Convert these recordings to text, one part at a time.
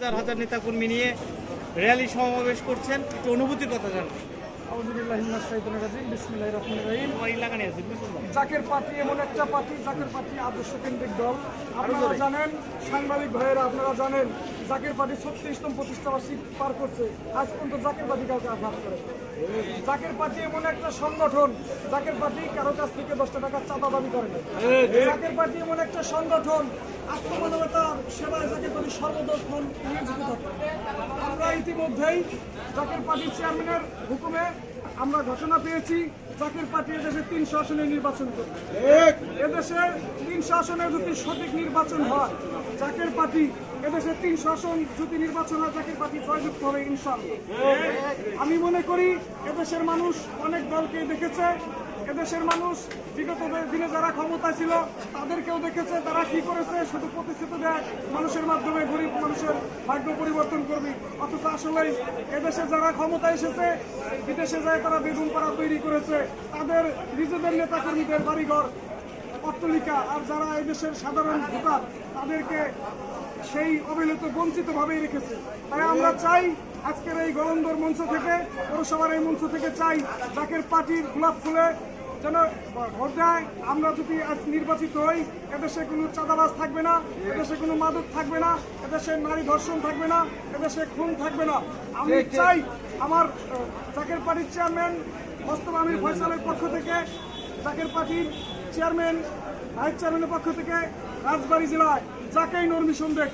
হাজার হাজার নেতাকর্মী নিয়ে র্যালি সমাবেশ করছেন। একটু অনুভূতির কথা জানান? জাকের পার্টি এমন একটা পার্টি জাকের পার্টি আদর্শ কেন্দ্রিক দল। আপনারা জানেন সাংবাদিক ভাইয়েরা আপনারা জানেন জাকের পার্টি ছত্রিশতম প্রতিষ্ঠাবার্ষিক পার করছে। আজ পর্যন্ত জাকের পার্টি কাউকে আঘাত করে। জাকের পার্টি এমন একটা সংগঠন জাকের পার্টি কারও কাছ থেকে দশটা টাকার চাঁদা দাবি করে না। জাকের পার্টি এমন একটা সংগঠন আত্মমানবতার সেবায় জাকের পার্টি সর্বদর্শন নিয়োজিত আমরা ইতিমধ্যেই জাকের পার্টির চেয়ারম্যানের হুকুমে আমরা ঘোষণা পেয়েছি জাকের পার্টি এদেশে তিনশো আসনে নির্বাচন করবে। এদেশে তিনশো আসনে যদি সঠিক নির্বাচন হয় জাকের পার্টি এদেশে তিনশো আসন যদি নির্বাচন হয় জাকের পার্টি জয়যুক্ত হবে আমি মনে করি এদেশের মানুষ অনেক দলকে দেখেছে। এদেশের মানুষ বিগত দিনে যারা ক্ষমতা ছিল, তাদেরকেও দেখেছে। তারা কি করেছে? শুধু প্রতিশ্রুতি দেয় মানুষের মাধ্যমে গরিব মানুষের ভাগ্য পরিবর্তন করবি। অথচ আসলেই এদেশে যারা ক্ষমতা এসেছে, বিদেশে যায় তারা বেগুন পাড়া তৈরি করেছে। তাদের নিজেদের নেতা নেতাকর্মীদের বাড়িঘর অট্টলিকা আর যারা এদেশের সাধারণ ভোটার তাদেরকে সেই অবহেলিত বঞ্চিত ভাবেই রেখেছে। তাই আমরা চাই আজকের এই গলন্দর মঞ্চ থেকে পৌরসভার এই মঞ্চ থেকে চাই জাকের পার্টির গোলাপ ফুলে যেন ভোট দেয়। আমরা যদি আজ নির্বাচিত হই এদেশে কোনো চাঁদাবাজ থাকবে না এদেশে কোনো মাদক থাকবে না এদেশে নারী ধর্ষণ থাকবে না এদেশে খুন থাকবে না। আমি চাই আমার জাকের পার্টির চেয়ারম্যান মোস্তফা আমির ফয়সালের পক্ষ থেকে জাকের পার্টির চেয়ারম্যান, ভাইস চেয়ারম্যানের পক্ষ থেকে রাজবাড়ী জেলায় যাকেই নর্মি সন্দেহ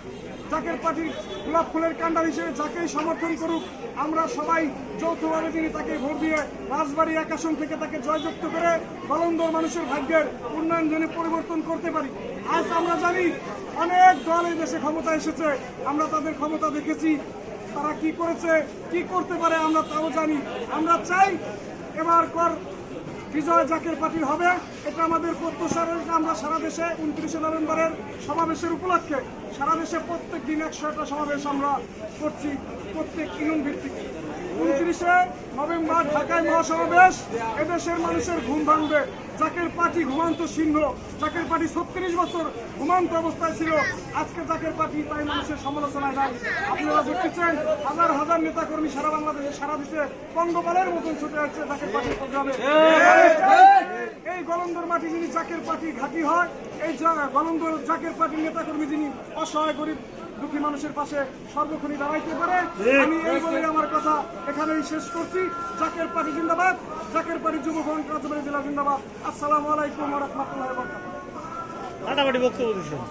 জাকের পার্টির গোলাপ ফুলের কাণ্ডার হিসেবে যাকেই সমর্থন করুক, আমরা সবাই যৌথভাবে তিনি তাকে ভোট দিয়ে রাজবাড়ী এক আসন থেকে তাকে জয়যুক্ত করে বলন্দর মানুষের ভাগ্যের উন্নয়ন জন্য পরিবর্তন করতে পারি। আজ আমরা জানি অনেক দল এই দেশে ক্ষমতা এসেছে, আমরা তাদের ক্ষমতা দেখেছি, তারা কি করেছে, কি করতে পারে আমরা তাও জানি। আমরা চাই এবার কর বিজয় জাকের পার্টি হবে। এটা আমাদের প্রত্যাশার আমরা সারা দেশে উনত্রিশে নভেম্বরের সমাবেশের উপলক্ষে সারা দেশে প্রত্যেক দিন একশো একটা সমাবেশ আমরা করছি, প্রত্যেক ইউনিয়ন ভিত্তিক। উনত্রিশে নভেম্বর ঢাকায় মহাসমাবেশ। এদেশের মানুষের ঘুম ভাঙবে। জাকের পার্টি ঘুমান্ত সিংহ। জাকের পার্টি ছত্রিশ বছর ঘুমান্ত অবস্থায় ছিল। আজকে জাকের পার্টি তাই মানুষের সমালোচনায় নাই। আপনারা দেখতেছেন, হাজার হাজার নেতাকর্মী সারা বাংলাদেশে সারা দেশে পঙ্গপালের মতন ছুটে যাচ্ছে জাকের পার্টির প্রোগ্রামে। এই গলন্দর মাটি যিনি জাকের পার্টির ঘাঁটি হয়, এই গলন্দর জাকের পার্টির নেতাকর্মী যিনি, অসহায় গরিব দুঃখী মানুষের পাশে সর্বক্ষণই দাঁড়াইতে পারে। আমি এই বলে আমার কথা এখানেই শেষ করছি। জাকের পাড়ি জিন্দাবাদ। জাকের পাড়ি যুবগণ রাজবাড়ী জেলা জিন্দাবাদ। আসসালামু আলাইকুম রহমতুল্লাহ দিচ্ছেন।